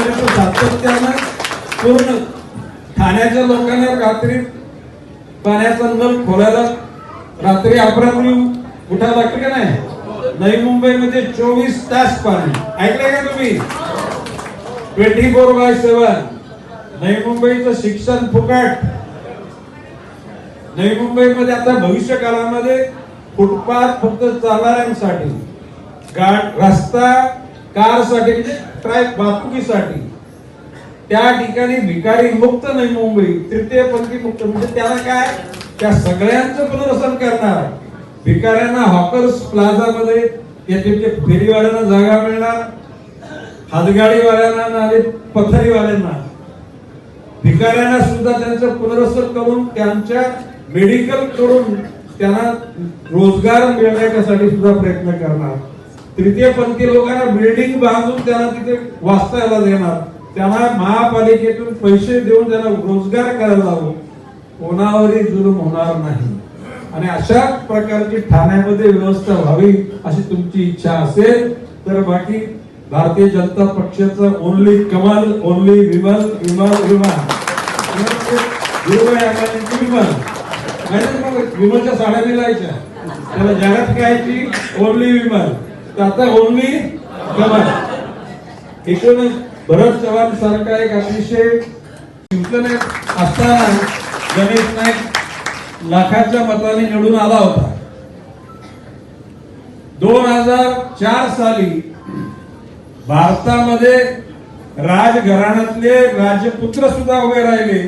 ठाण्यामध्ये तो सातत्यानं पूर्ण ठाण्याच्या लोकांना रात्री पाण्याचा नळ खोलायला रात्री अपरात्री उठावं लागतं का नाही? नवी मुंबईमध्ये चोवीस तास पाणी. ऐकलंय का तुम्ही? Twenty four by seven. Navi मुंबईचं शिक्षण फुकट. नवी मुंबईमध्ये आता भविष्य काळामध्ये फुटपाथ फक्त चालणाऱ्यांसाठी. गाड रस्ता कारसाठी म्हणजे ट्राय वाहतुकीसाठी. त्या ठिकाणी भिकारी मुक्त नाही मुंबई तृतीयपंथी मुक्त. म्हणजे त्याला काय? त्या सगळ्यांचं पुनर्वसन करणार भिकाऱ्यांना हॉकर्स प्लाझा मध्ये या तिथे फेरीवाल्यांना जागा मिळणार. हातगाडीवाल्यांना आणि पथरीवाल्यांना. भिकाऱ्यांना सुद्धा त्यांचं पुनर्वसन करून त्यांच्या मेडिकल करून त्यांना रोजगार मिळण्यासाठी सुद्धा प्रयत्न करणार. तृतीय पंथी लोकांना बिल्डिंग बांधून त्यांना तिथे वाचतायला देणार त्यांना महापालिकेतून पैसे देऊन त्यांना रोजगार करायला लावू कोणावरही जुलूम होणार नाही. आणि अशा प्रकारची ठाण्यामध्ये व्यवस्था व्हावी अशी तुमची इच्छा असेल तर बाकी भारतीय जनता पक्षाचं ओनली कमल ओनली विमल विमल विमान विमल. विमलच्या साड्या मिळायच्या त्याला जगात घ्यायची ओनली विमल. त्याचा ओनली कमल एकूण भरत चव्हाण सारखा एक अतिशय शिवसेनेत असताना गणेश नाईक लाखाच्या मताने निवडून आला होता. दोन हजार चार साली भारतामध्ये राजघराण्यातले राजपुत्र सुद्धा उभे राहिले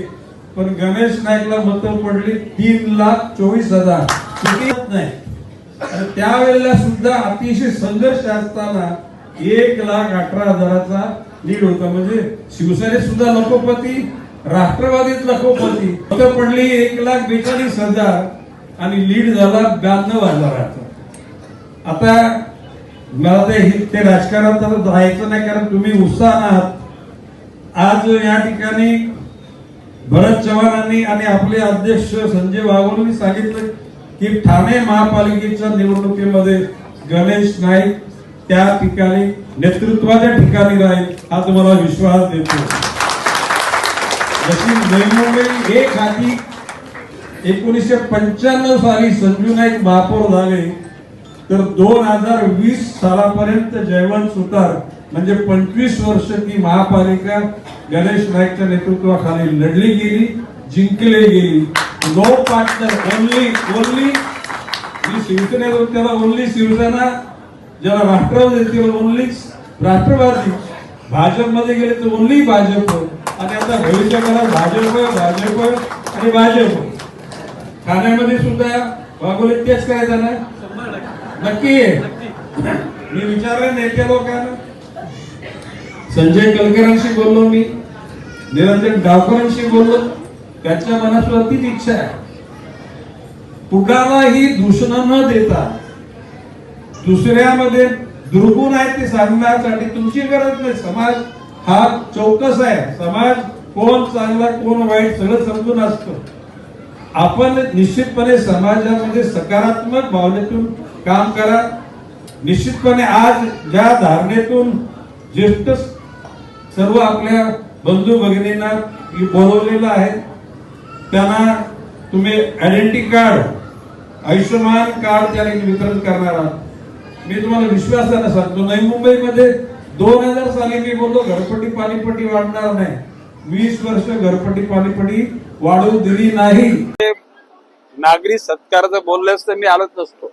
पण गणेश नाईकला मत पडली तीन लाख चोवीस हजार. किती नाही. त्यावेळेला सुद्धा अतिशय संघर्ष असताना एक लाख अठरा हजाराचा लीड होता. म्हणजे शिवसेनेत सुद्धा लखोपती राष्ट्रवादीत लखोपती. फक्त पडली एक लाख बेचाळीस हजार आणि लीड झाला ब्याण्णव हजाराचा. आता मला ते ते राजकारणात जायचं नाही कारण तुम्ही उत्साह आहात. आज या ठिकाणी भरत चव्हाणांनी आणि आपले अध्यक्ष संजय बाबूंनी सांगितलं की ठाणे महापालिकेच्या निवडणुकीमध्ये गणेश नाईक त्या ठिकाणी नेतृत्वाच्या ठिकाणी राहील हा तुम्हाला विश्वास देतो. जशी नवी एक आधी एकोणीसशे पंच्याण्णव साली संजू नाईक महापौर झाले तर दोन हजार वीस सालापर्यंत जयवंत सुतार म्हणजे पंचवीस वर्ष ती महापालिका गणेश नाईकच्या नेतृत्वाखाली लढली गेली. जिंकले गेली. नो पार्टनर ओनली ओनली जी शिवसेनेत त्याला ओनली शिवसेना ज्याला राष्ट्रवादी त्याला ओनली राष्ट्रवादी. भाजपमध्ये गेले तर ओनली भाजप. आणि आता भविष्यकाळात भाजप भाजप आणि भाजप. ठाण्यामध्ये सुद्धा वागोले तेच करायचं ना नक्की. आहे मी विचारलं नेते लोकांना. संजय कलकरांशी बोललो मी. निरंजन गावकरांशी बोललो. त्याच्या मनात तीच इच्छा आहे. कुणालाही दूषण न देता दुसऱ्यामध्ये दुर्गुण आहे ते सांगण्यासाठी तुमची गरज नाही. समाज हा चौकस आहे. समाज कोण चांगला कोण वाईट सगळं समजून असतं. आपण निश्चितपणे समाजामध्ये सकारात्मक भावनेतून काम करा. निश्चितपणे आज ज्या धारणेतून ज्येष्ठ सर्व आपल्या बंधू भगिनींना बोलवलेलं आहे त्यांना तुम्ही आयडेंटिटी कार्ड आयुष्यमान कार्ड त्या वितरण करणार आहात मी तुम्हाला विश्वासानं सांगतो नवी मुंबईमध्ये दोन हजार साली मी बोललो घरपट्टी पाणीपट्टी वाढणार नाही. वीस वर्ष घरपट्टी पाणीपट्टी वाढवू दिली नाही. नागरी सत्काराचं बोलल्यास तर मी आलोच नसतो.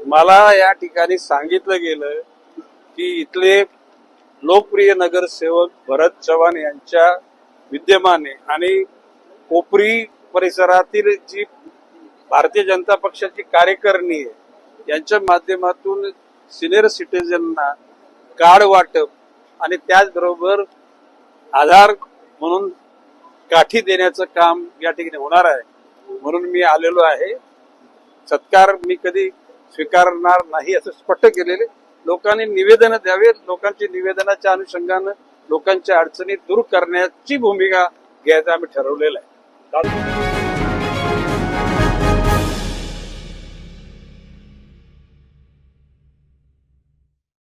मला या ठिकाणी सांगितलं गेलं की इथले लोकप्रिय नगरसेवक भरत चव्हाण यांच्या विद्यमाने आणि कोपरी परिसरातील जी भारतीय जनता पक्षाची कार्यकारिणी आहे यांच्या माध्यमातून सिनियर सिटीजनना कार्ड वाटप आणि त्याचबरोबर आधार म्हणून काठी देण्याचं काम या ठिकाणी होणार आहे. म्हणून मी आलेलो आहे. सत्कार मी कधी स्वीकारणार नाही असं स्पष्ट केलेले लोकांनी निवेदन द्यावे लोकांची निवेदनाच्या अनुषंगानं लोकांच्या अडचणी दूर करण्याची भूमिका घ्यायचं आम्ही ठरवलेलं आहे. Dann